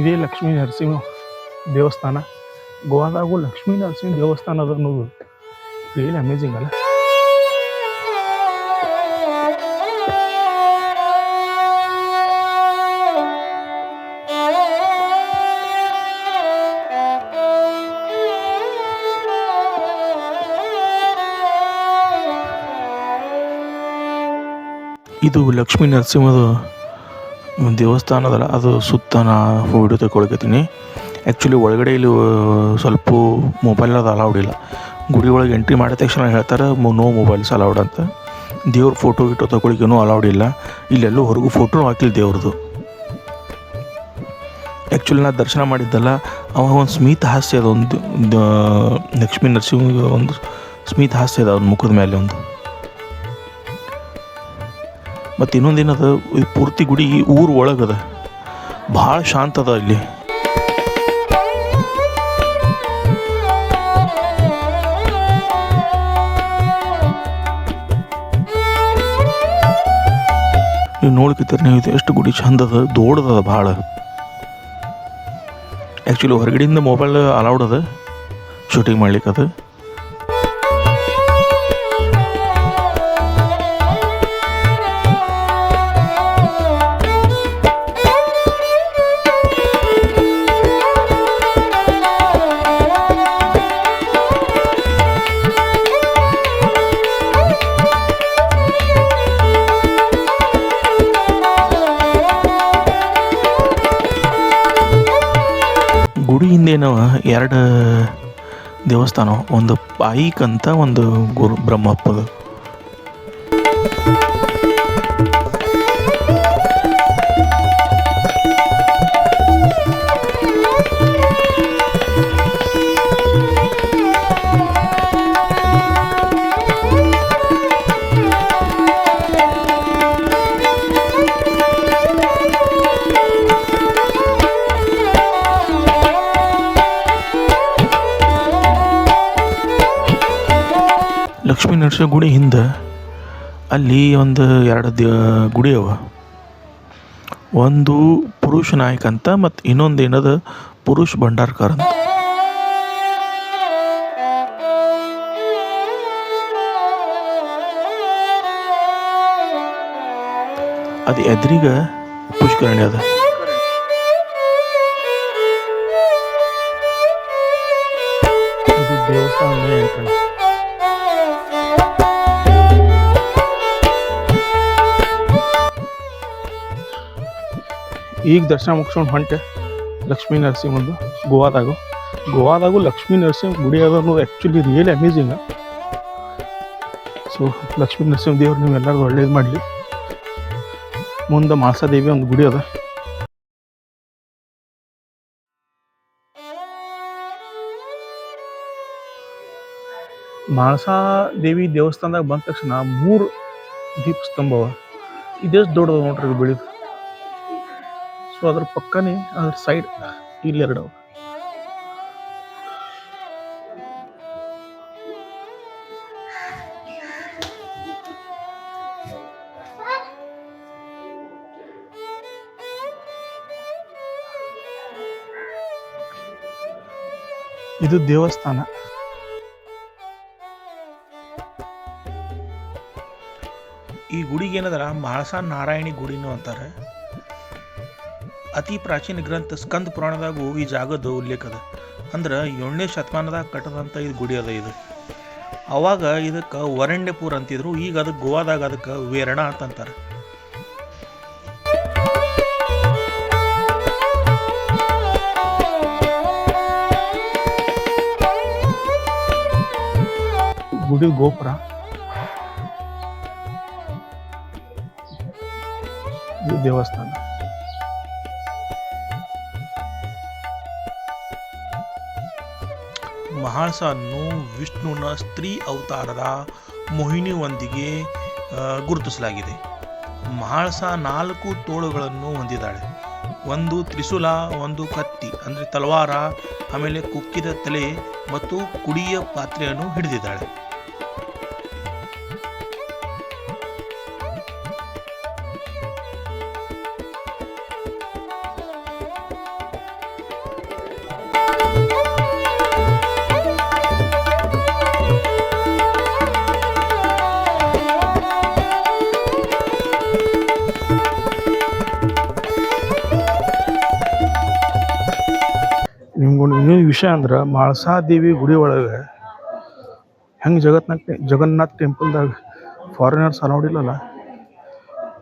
ಇದೇ ಲಕ್ಷ್ಮೀ ನರಸಿಂಹ ದೇವಸ್ಥಾನ. ಗೋವಾದಾಗೂ ಲಕ್ಷ್ಮೀ ನರಸಿಂಹ ದೇವಸ್ಥಾನ ಅದ ಅನ್ನೋದು ರಿಯಲಿ ಅಮೇಜಿಂಗ್ ಅಲ್ಲ? ಇದು ಲಕ್ಷ್ಮೀ ನರಸಿಂಹದ ಒಂದು ದೇವಸ್ಥಾನ ಅದಲ್ಲ ಅದು ಸುತ್ತ ನಾ ವಿಡಿಯೋ ತಗೊಳಕತ್ತೀನಿ ಆ್ಯಕ್ಚುಲಿ ಒಳಗಡೆ ಇಲ್ಲಿ ಸ್ವಲ್ಪ ಮೊಬೈಲ್ ಅದು ಅಲೌಡ್ ಇಲ್ಲ. ಗುಡಿ ಒಳಗೆ ಎಂಟ್ರಿ ಮಾಡಿದ ತಕ್ಷಣ ಹೇಳ್ತಾರೆ ನೋ ಮೊಬೈಲ್ಸ್ ಅಲೌಡ್ ಅಂತ. ದೇವ್ರ ಫೋಟೋ ಗಿಟೋ ತಗೊಳಿಕ್ಕೇನು ಅಲೌಡ್ ಇಲ್ಲ. ಇಲ್ಲೆಲ್ಲೂ ಹೊರಗೂ ಫೋಟೋ ಹಾಕಿಲ್ಲ ದೇವ್ರದ್ದು ಆ್ಯಕ್ಚುಲಿ ನಾ ದರ್ಶನ ಮಾಡಿದ್ದಲ್ಲ ಅವಾಗ ಒಂದು ಸ್ಮಿತ ಹಾಸ್ಯ ಅದೊಂದು ಲಕ್ಷ್ಮೀ ನರಸಿಂಹ ಒಂದು ಸ್ಮಿತ ಹಾಸ್ಯ ಅದ ಅವ್ನ ಮುಖದ ಮೇಲೆ ಒಂದು. ಮತ್ತು ಇನ್ನೊಂದೇನದ ಈ ಪೂರ್ತಿ ಗುಡಿ ಊರು ಒಳಗದ. ಭಾಳ ಶಾಂತ ಅದ ಇಲ್ಲಿ ನೀವು ನೋಡ್ಕಿತ್ತೀರಿ ನೀವು, ಇದು ಎಷ್ಟು ಗುಡಿ ಚಂದದ ದೊಡ್ಡದದ ಭಾಳ. ಆ್ಯಕ್ಚುಲಿ ಹೊರಗಡೆಯಿಂದ ಮೊಬೈಲ್ ಅಲೌಡ್ ಅದ ಶೂಟಿಂಗ್ ಮಾಡ್ಲಿಕ್ಕೆ ಅದು. ಹಿಂದೇನವ ಎರಡು ದೇವಸ್ಥಾನ ಒಂದು ಪಾಯಿಕ್ ಅಂತ ಒಂದು ಗುರು ಬ್ರಹ್ಮಪ್ಪದ ಲಕ್ಷ್ಮೀ ನರಸಿಂಹ ಗುಡಿ ಹಿಂದೆ ಅಲ್ಲಿ ಒಂದು ಎರಡು ದೇ ಗುಡಿ ಅವ. ಒಂದು ಪುರುಷ ನಾಯಕ ಅಂತ ಮತ್ತು ಇನ್ನೊಂದು ಏನದು ಪುರುಷ ಭಂಡಾರ್ಕರ್ ಅಂತ. ಅದು ಎದ್ರಿಗ ಪುಷ್ಕರಣಿ ಅದ. ಇದು ಈಗ ದರ್ಶನ ಮುಗಿಸ್ಕೊಂಡು ಹೊಂಟೆ. ಲಕ್ಷ್ಮೀ ನರಸಿಂಹದ್ದು ಗೋವಾದಾಗು. ಗೋವಾದಾಗು ಲಕ್ಷ್ಮೀ ನರಸಿಂಹ ಗುಡಿ ಅದ ಅನ್ನೋದು actually really amazing so Lakshmi Narasimha ದೇವ್ರು ನೀವೆಲ್ಲರೂ ಒಳ್ಳೇದು ಮಾಡಲಿ. ಮುಂದೆ ಮಾಸಾದೇವಿ ಒಂದು ಗುಡಿ ಅದ. ದೇವಿ ದೇವಸ್ಥಾನದಾಗ ಬಂದ ತಕ್ಷಣ ಮೂರು ದೀಪ ಸ್ತಂಭವ ಇದೆಷ್ಟು ದೊಡ್ಡದು ನೋಡ್ರಿ ಬೆಳಿದು. ಸೊ ಅದ್ರ ಪಕ್ಕನೇ ಅದ್ರ ಸೈಡ್ ಇಲ್ಲಿ ಎರಡು ಇದು ದೇವಸ್ಥಾನ. ಈ ಗುಡಿಗೆ ಏನದರ ಮಾಳಸ ನಾರಾಯಣಿ ಗುಡಿನೂ ಅಂತಾರೆ. ಅತಿ ಪ್ರಾಚೀನ ಗ್ರಂಥ ಸ್ಕಂದ ಪುರಾಣದಾಗೂ ಈ ಜಾಗದ ಉಲ್ಲೇಖ ಅದ. ಅಂದ್ರೆ ಏಳನೇ ಶತಮಾನದಾಗ ಕಟ್ಟದಂಥ ಇದು ಗುಡಿ ಅದ ಇದು. ಅವಾಗ ಇದಕ್ಕೆ ವರಣ್ಯಪುರ ಅಂತಿದ್ರು, ಈಗ ಅದಕ್ಕೆ ಗೋವಾದಾಗ ಅದಕ್ಕೆ ವೇರಣ ಅಂತಂತಾರೆ ಗುಡಿ ಗೋಪುರ. ದೇವಸ್ಥಾನ. ಮಹಾಳ್ಸನ್ನು ವಿಷ್ಣುವಿನ ಸ್ತ್ರೀ ಅವತಾರದ ಮೋಹಿನಿಯೊಂದಿಗೆ ಗುರುತಿಸಲಾಗಿದೆ. ಮಹಾಳ್ಸ ನಾಲ್ಕು ತೋಳುಗಳನ್ನು ಹೊಂದಿದ್ದಾಳೆ. ಒಂದು ತ್ರಿಶೂಲ, ಒಂದು ಕತ್ತಿ, ಅಂದರೆ ತಲವಾರ, ಆಮೇಲೆ ಕುಕ್ಕಿದ ತಲೆ ಮತ್ತು ಕುಡಿಯ ಪಾತ್ರೆಯನ್ನು ಹಿಡಿದಿದ್ದಾಳೆ. ವಿಷಯ ಅಂದ್ರೆ ಮಾಳ್ಸಾ ದೇವಿ ಗುಡಿ ಒಳಗೆ ಹೆಂಗೆ ಜಗತ್ನಾಗ ಜಗನ್ನಾಥ್ ಟೆಂಪಲ್ದಾಗ ಫಾರಿನರ್ಸ್ ಅಲೌಡ್ ಇಲ್ಲಲ್ಲ?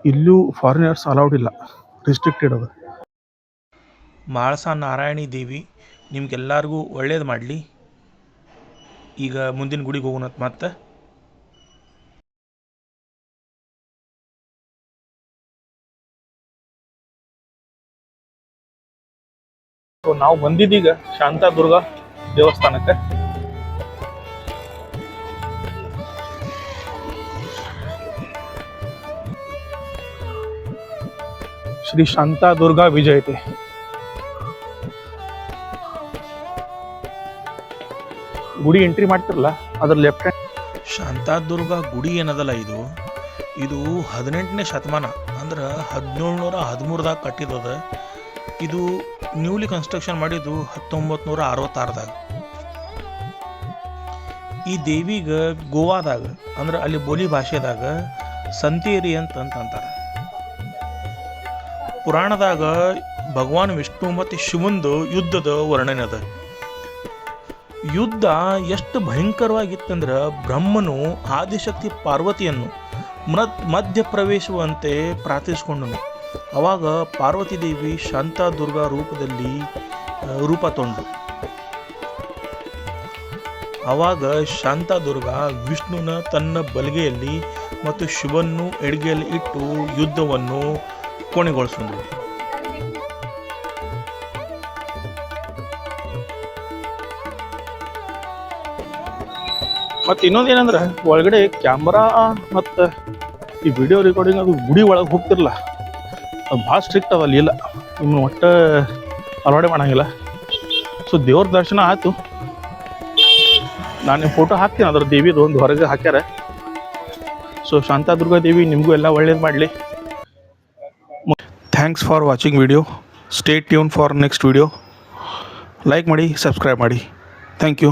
ಇಲ್ಲೂ ಫಾರಿನರ್ಸ್ ಅಲೌಡ್ ಇಲ್ಲ. ರಿಸ್ಟ್ರಿಕ್ಟೆಡ್ ಅದ. ಮಾಳಸಾ ನಾರಾಯಣಿ ದೇವಿ, ನಿಮ್ಗೆಲ್ಲರಿಗೂ ಒಳ್ಳೇದು ಮಾಡಲಿ. ಈಗ ಮುಂದಿನ ಗುಡಿಗೆ ಹೋಗೋಣ ಮತ್ತೆ. ಸೊ ನಾವು ಬಂದಿದ್ದೀಗ ಶಾಂತಾದುರ್ಗ ದೇವಸ್ಥಾನಕ್ಕೆ. ಶ್ರೀ ಶಾಂತಾದುರ್ಗಾ ವಿಜಯತೆ. ಗುಡಿ ಎಂಟ್ರಿ ಮಾಡ್ತಿರಲ್ಲ ಅದ್ರ ಲೆಫ್ಟ್ ಹ್ಯಾಂಡ್ ಶಾಂತಾದುರ್ಗ ಗುಡಿ ಏನದಲ್ಲ ಇದು? ಇದು ಹದಿನೆಂಟನೇ ಶತಮಾನ, ಅಂದ್ರೆ ಹದಿನೇಳುನೂರ ಹದಿಮೂರದಾಗ ಕಟ್ಟಿದದ. ಇದು ನ್ಯೂಲಿ ಕನ್ಸ್ಟ್ರಕ್ಷನ್ ಮಾಡಿದ್ದು ಹತ್ತೊಂಬತ್ತು ನೂರ ಅರವತ್ತಾರದಾಗ ಈ ದೇವಿಗ ಗೋವಾದಾಗ, ಅಂದ್ರೆ ಅಲ್ಲಿ ಬೋಲಿ ಭಾಷೆದಾಗ ಸಂತೇರಿ ಅಂತ ಪುರಾಣದಾಗ ಭಗವಾನ್ ವಿಷ್ಣು ಮತ್ತು ಶಿವಂದು ಯುದ್ಧದ ವರ್ಣನೆ ಅದ. ಯುದ್ಧ ಎಷ್ಟು ಭಯಂಕರವಾಗಿತ್ತಂದ್ರೆ ಬ್ರಹ್ಮನು ಆದಿಶಕ್ತಿ ಪಾರ್ವತಿಯನ್ನು ಮಧ್ಯ ಪ್ರವೇಶುವಂತೆ ಪ್ರಾರ್ಥಿಸಿಕೊಂಡನು. ಅವಾಗ ಪಾರ್ವತಿ ದೇವಿ ಶಾಂತಾದುರ್ಗಾ ರೂಪದಲ್ಲಿ ರೂಪ ತೊಂಡು ಆವಾಗ ಶಾಂತಾದುರ್ಗ ವಿಷ್ಣುನ ತನ್ನ ಬಲಗೆಯಲ್ಲಿ ಮತ್ತು ಶಿವನ್ನು ಎಡಗೆಯಲ್ಲಿ ಇಟ್ಟು ಯುದ್ಧವನ್ನು ಕೊನೆಗೊಳಿಸಿದ್ರು ಮತ್ತು ಇನ್ನೊಂದೇನಂದ್ರೆ ಒಳಗಡೆ ಕ್ಯಾಮ್ರಾ ಮತ್ತು ಈ ವಿಡಿಯೋ ರೆಕಾರ್ಡಿಂಗ್ ಅದು ಗುಡಿ ಒಳಗೆ ಹೋಗ್ತಿರಲ್ಲ ಭಾಳ ಸ್ಟ್ರಿಕ್ಟ್ ಅದ ಅಲ್ಲಿ, ಇಲ್ಲ. ಇನ್ನು ಒಟ್ಟು ಅಲವಾಡೆ ಮಾಡಂಗಿಲ್ಲ. ಸೊ ದೇವ್ರ ದರ್ಶನ ಆಯ್ತು. ನಾನು ಫೋಟೋ ಹಾಕ್ತೀನಿ, ಅದ್ರ ದೇವಿದು ಒಂದು ಹೊರಗೆ ಹಾಕ್ಯಾರ. ಸೊ ಶಾಂತಾದುರ್ಗ ದೇವಿ, ನಿಮಗೂ ಎಲ್ಲ ಒಳ್ಳೇದು ಮಾಡಲಿ. Thanks for watching video stay tune for next video like ಮಾಡಿ ಸಬ್ಸ್ಕ್ರೈಬ್ ಮಾಡಿ. Thank you